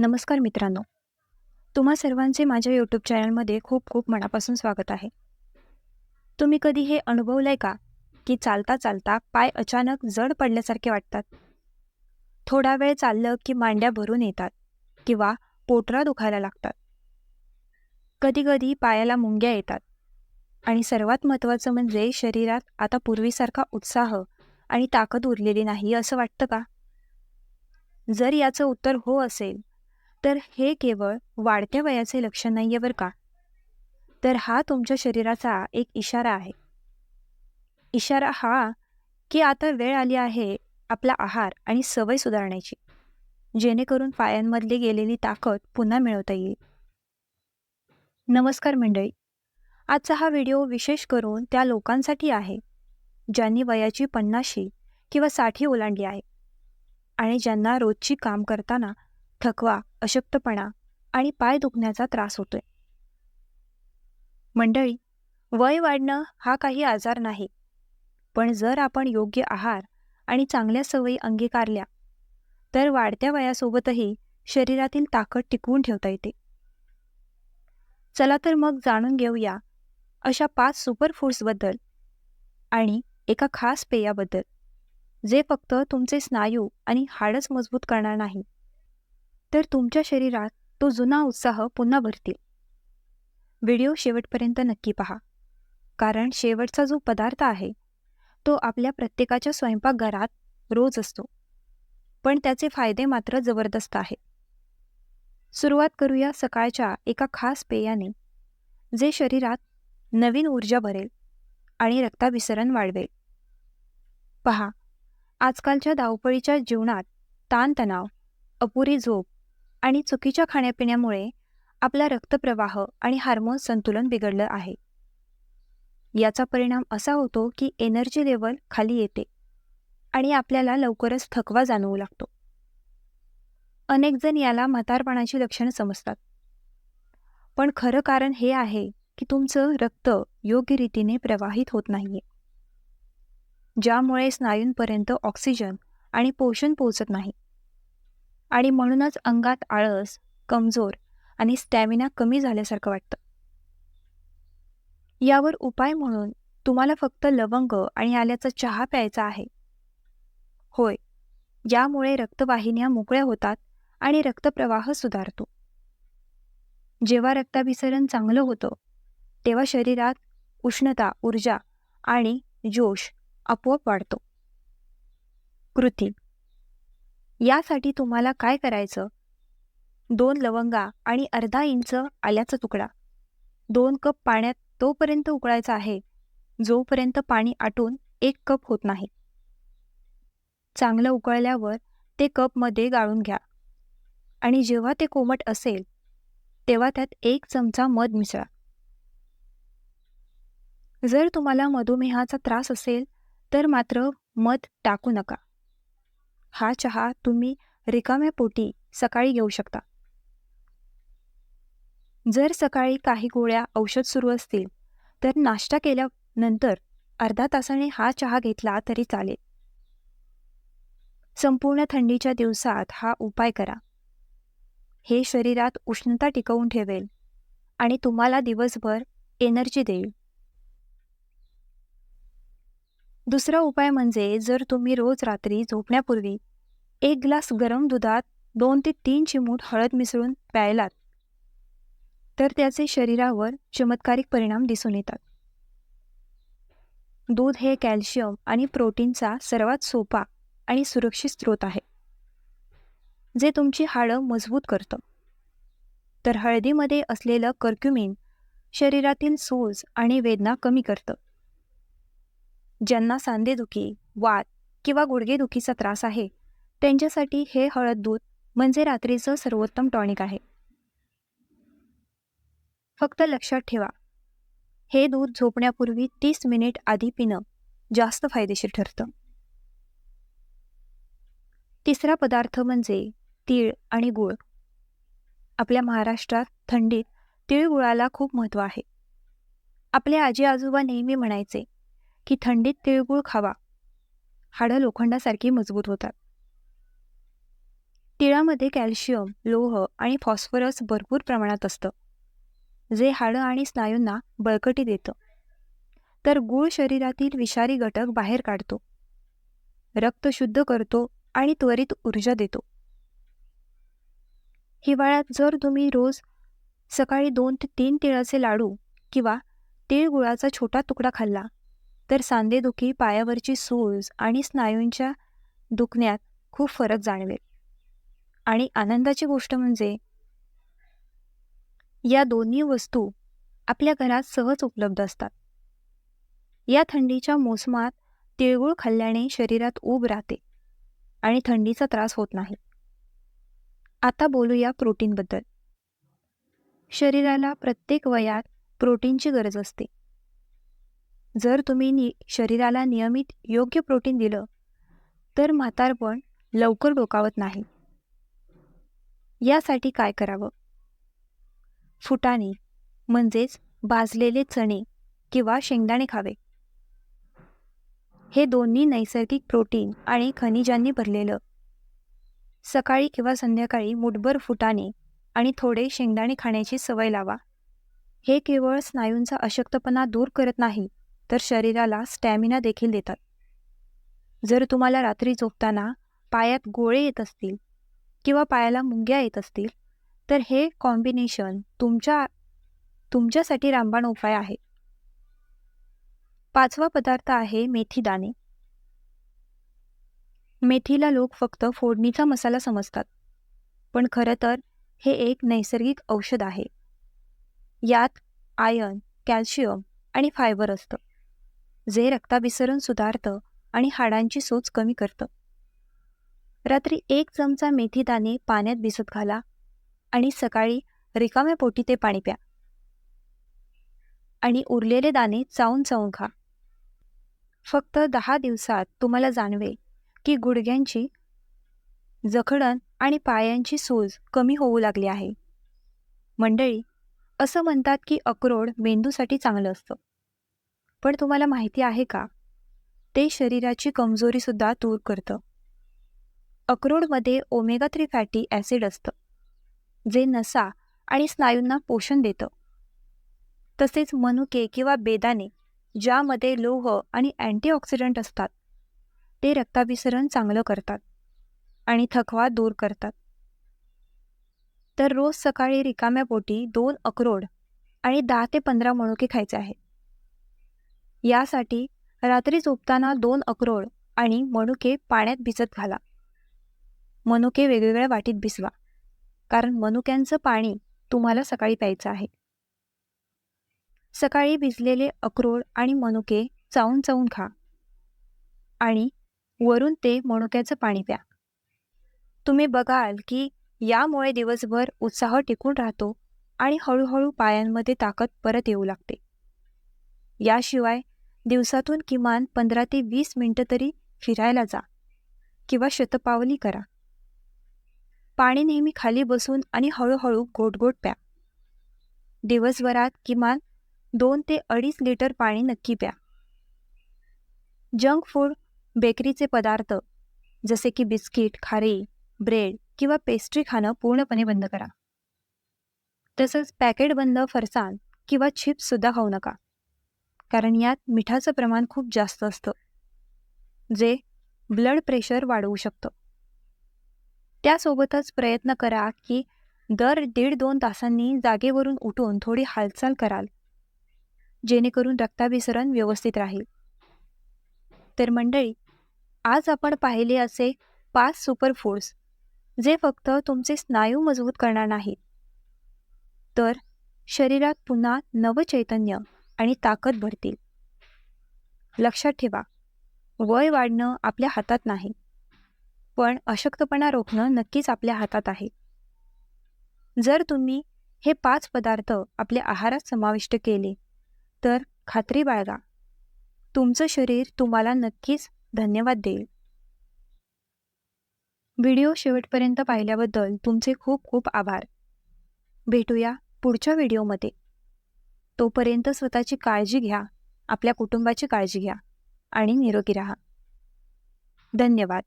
नमस्कार मित्रांनो. तुम्हा सर्वांचे माझ्या यूट्यूब चॅनलमध्ये खूप खूप मनापासून स्वागत आहे. तुम्ही कधी हे अनुभवलंय का? की चालता चालता पाय अचानक जड पडल्यासारखे वाटतात? थोडा वेळ चाललं की मांड्या भरून येतात किंवा पोटरा दुखायला लागतात. कधीकधी पायाला मुंग्या येतात. आणि सर्वात महत्त्वाचं म्हणजे शरीरात आता पूर्वीसारखा उत्साह आणि ताकद उरलेली नाही असं वाटतं का? जर याचं उत्तर हो असेल तर हे केवळ वाढत्या वयाचे लक्षण नाही आहे बरं का? तर हा तुमच्या शरीराचा एक इशारा आहे. इशारा हा की आता वेळ आली आहे आपला आहार आणि सवय सुधारण्याची जेणेकरून पायांमधली गेलेली ताकद पुन्हा मिळवता येईल. नमस्कार मंडळी आजचा हा व्हिडिओ विशेष करून त्या लोकांसाठी आहे ज्यांनी वयाची पन्नाशी किंवा साठी ओलांडली आहे आणि ज्यांना रोजची काम करताना थकवा अशक्तपणा आणि पाय दुखण्याचा त्रास होतोय. मंडळी वय वाढणं हा काही आजार नाही पण जर आपण योग्य आहार आणि चांगल्या सवयी अंगीकारल्या तर वाढत्या वयासोबतही शरीरातील ताकद टिकवून ठेवता येते. चला तर मग जाणून घेऊया अशा पाच सुपर फूड्सबद्दल आणि एका खास पेयाबद्दल जे फक्त तुमचे स्नायू आणि हाडच मजबूत करणार नाही. तर तुमच्या शरीरात तो जुना उत्साह पुन्हा भरतील. व्हिडिओ शेवटपर्यंत नक्की पहा. कारण शेवटचा जो पदार्थ आहे तो आपल्या प्रत्येकाच्या स्वयंपाकघरात रोज असतो. पण त्याचे फायदे मात्र जबरदस्त आहेत सुरुवात करूया सकाळच्या एका खास पेयाने जे शरीरात नवीन ऊर्जा भरेल आणि रक्ताभिसरण वाढवेल. पहा आजकालच्या धावपळीच्या जीवनात ताणतणाव अपुरी झोप आणि चुकीच्या खाण्यापिण्यामुळे आपला रक्तप्रवाह आणि हार्मोन संतुलन बिघडलं आहे. याचा परिणाम असा होतो की एनर्जी लेवल खाली येते आणि आपल्याला लवकरच थकवा जाणवू लागतो. अनेकजण याला म्हातारपणाची लक्षणं समजतात. पण खरं कारण हे आहे की तुमचं रक्त योग्य रीतीने प्रवाहित होत नाहीये. ज्यामुळे स्नायूंपर्यंत ऑक्सिजन आणि पोषण पोहोचत नाही. आणि म्हणूनच अंगात आळस कमजोर आणि स्टॅमिना कमी झाल्यासारखं वाटतं. यावर उपाय म्हणून तुम्हाला फक्त लवंग आणि आल्याचा चहा प्यायचा आहे. होय यामुळे रक्तवाहिन्या मोकळ्या होतात आणि रक्तप्रवाह सुधारतो. जेव्हा रक्ताभिसरण चांगलं होतं तेव्हा शरीरात उष्णता ऊर्जा आणि जोश आपोआप वाढतो. कृती यासाठी तुम्हाला काय करायचं? दोन लवंगा आणि अर्धा इंच आल्याचा तुकडा. दोन कप पाण्यात तोपर्यंत उकळायचा आहे जोपर्यंत पाणी आटून एक कप होत नाही. चांगलं उकळल्यावर ते कपमध्ये गाळून घ्या. आणि जेव्हा ते कोमट असेल तेव्हा त्यात एक चमचा मध मिसळा. जर तुम्हाला मधुमेहाचा त्रास असेल तर मात्र मध टाकू नका. हा चहा तुम्ही रिकाम्या पोटी सकाळी घेऊ शकता. जर सकाळी काही गोळ्या औषध सुरू असतील तर नाश्ता केल्यानंतर अर्धा तासाने हा चहा घेतला तरी चालेल. संपूर्ण थंडीच्या दिवसात हा उपाय करा. हे शरीरात उष्णता टिकवून ठेवेल आणि तुम्हाला दिवसभर एनर्जी देईल. दुसरा उपाय म्हणजे जर तुम्ही रोज रात्री झोपण्यापूर्वी एक ग्लास गरम दुधात दोन ते तीन चिमूट हळद मिसळून प्यायलात तर त्याचे शरीरावर चमत्कारिक परिणाम दिसून येतात. दूध हे कॅल्शियम आणि प्रोटीनचा सर्वात सोपा आणि सुरक्षित स्रोत आहे जे तुमची हाडं मजबूत करतं. तर हळदीमध्ये असलेलं कर्क्युमिन शरीरातील सूज आणि वेदना कमी करतं. ज्यांना सांधेदुखी वात किंवा गुडघेदुखीचा त्रास आहे त्यांच्यासाठी हे हळद दूध म्हणजे रात्रीचं सर्वोत्तम टॉनिक आहे. फक्त लक्षात ठेवा हे दूध झोपण्यापूर्वी तीस मिनिट आधी पिणं जास्त फायदेशीर ठरतं. तिसरा पदार्थ म्हणजे तीळ आणि गुळ. आपल्या महाराष्ट्रात थंडीत तिळगुळाला खूप महत्त्व आहे. आपले आजी आजोबा नेहमी म्हणायचे की थंडीत तिळगुळ खावा. हाडं लोखंडासारखी मजबूत होतात. तिळामध्ये कॅल्शियम लोह आणि फॉस्फरस भरपूर प्रमाणात असतं जे हाडं आणि स्नायूंना बळकटी देतं. तर गूळ शरीरातील विषारी घटक बाहेर काढतो. रक्त शुद्ध करतो आणि त्वरित ऊर्जा देतो. हिवाळ्यात जर तुम्ही रोज सकाळी दोन ते तीन तिळाचे लाडू किंवा तिळगुळाचा छोटा तुकडा खाल्ला तर सांधेदुखी पायावरची सूज आणि स्नायूंच्या दुखण्यात खूप फरक जाणवेल. आणि आनंदाची गोष्ट म्हणजे या दोन्ही वस्तू आपल्या घरात सहज उपलब्ध असतात. या थंडीच्या मोसमात तिळगुळ खाल्ल्याने शरीरात ऊब राहते आणि थंडीचा त्रास होत नाही. आता बोलूया प्रोटीनबद्दल. शरीराला प्रत्येक वयात प्रोटीनची गरज असते. जर तुम्ही नि शरीराला नियमित योग्य प्रोटीन दिलं तर म्हातारपण लवकर डोकावत नाही. यासाठी काय करावं? फुटाणे म्हणजेच भाजलेले चणे किंवा शेंगदाणे खावे. हे दोन्ही नैसर्गिक प्रोटीन आणि खनिजांनी भरलेलं. सकाळी किंवा संध्याकाळी मुठभर फुटाणे आणि थोडे शेंगदाणे खाण्याची सवय लावा. हे केवळ स्नायूंचा अशक्तपणा दूर करत नाही तर शरीराला स्टॅमिना देखील देतात. जर तुम्हाला रात्री झोपताना पायात गोळे येत असतील किंवा पायाला मुंग्या येत असतील तर हे कॉम्बिनेशन तुमच्या तुमच्यासाठी रामबाण उपाय आहे. पाचवा पदार्थ आहे मेथी दाणे मेथीला लोक फक्त फोडणीचा मसाला समजतात पण खरं तर हे एक नैसर्गिक औषध आहे. यात आयर्न कॅल्शियम आणि फायबर असतं. जे रक्ताभिसरण सुधारतं आणि हाडांची सोच कमी करतं. रात्री एक चमचा मेथी दाणे पाण्यात भिजत घाला आणि सकाळी रिकाम्या पोटी ते पाणी प्या. आणि उरलेले दाणे चावून चावून खा. फक्त दहा दिवसात तुम्हाला जाणवेल की गुडघ्यांची जखडण आणि पायांची सूज कमी होऊ लागली आहे. मंडळी असं म्हणतात की अक्रोड मेंदूसाठी चांगलं असतं. पण तुम्हाला माहिती आहे का? ते शरीराची कमजोरीसुद्धा दूर करतं. अक्रोडमध्ये ओमेगा थ्री फॅटी ॲसिड असतं जे नसा आणि स्नायूंना पोषण देतं. तसेच मनुके किंवा बेदाणे ज्यामध्ये लोह आणि अँटीऑक्सिडंट असतात ते रक्ताभिसरण चांगलं करतात आणि थकवा दूर करतात. तर रोज सकाळी रिकाम्या पोटी दोन अक्रोड आणि दहा ते पंधरा मनुके खायचे आहेत. यासाठी रात्री झोपताना दोन अक्रोड आणि मनुके पाण्यात भिजत घाला. मनुके वेगवेगळ्या वाटीत भिजवा कारण मनुक्यांचं पाणी तुम्हाला सकाळी प्यायचं आहे. सकाळी भिजलेले अक्रोड आणि मनुके चावून चावून खा आणि वरून ते मनुक्याचं पाणी प्या. तुम्ही बघाल की यामुळे दिवसभर उत्साह टिकून राहतो आणि हळूहळू पायांमध्ये ताकद परत येऊ लागते. याशिवाय दिवसातून किमान पंधरा ते वीस मिनटं तरी फिरायला जा किंवा शतपावली करा. पाणी नेहमी खाली बसून आणि हळूहळू गोटगोट प्या. दिवसभरात किमान दोन ते अडीच लिटर पाणी नक्की प्या. जंक फूड बेकरीचे पदार्थ जसे की बिस्किट खारी ब्रेड किंवा पेस्ट्री खाणं पूर्णपणे बंद करा. तसंच पॅकेट बंद फरसाण किंवा चिप्ससुद्धा खाऊ नका. कारण यात मिठाचं प्रमाण खूप जास्त असतं जे ब्लड प्रेशर वाढवू शकतं. त्यासोबतच प्रयत्न करा की दर दीड दोन तासांनी जागेवरून उठून थोडी हालचाल कराल जेणेकरून रक्ताभिसरण व्यवस्थित राहील. तर मंडळी आज आपण पाहिले असे पाच सुपर फूड्स जे फक्त तुमचे स्नायू मजबूत करणार नाहीत. तर शरीरात पुन्हा नवचैतन्य आणि ताकद भरतील. लक्षात ठेवा वय वाढणं आपल्या हातात नाही पण अशक्तपणा रोखणं नक्कीच आपल्या हातात आहे. जर तुम्ही हे पाच पदार्थ आपल्या आहारात समाविष्ट केले तर खात्री बाळगा तुमचं शरीर तुम्हाला नक्कीच धन्यवाद देईल. व्हिडिओ शेवटपर्यंत पाहिल्याबद्दल तुमचे खूप खूप आभार. भेटूया पुढच्या व्हिडिओमध्ये. तोपर्यंत स्वतःची काळजी घ्या आपल्या कुटुंबाची काळजी घ्या आणि निरोगी राहा. धन्यवाद.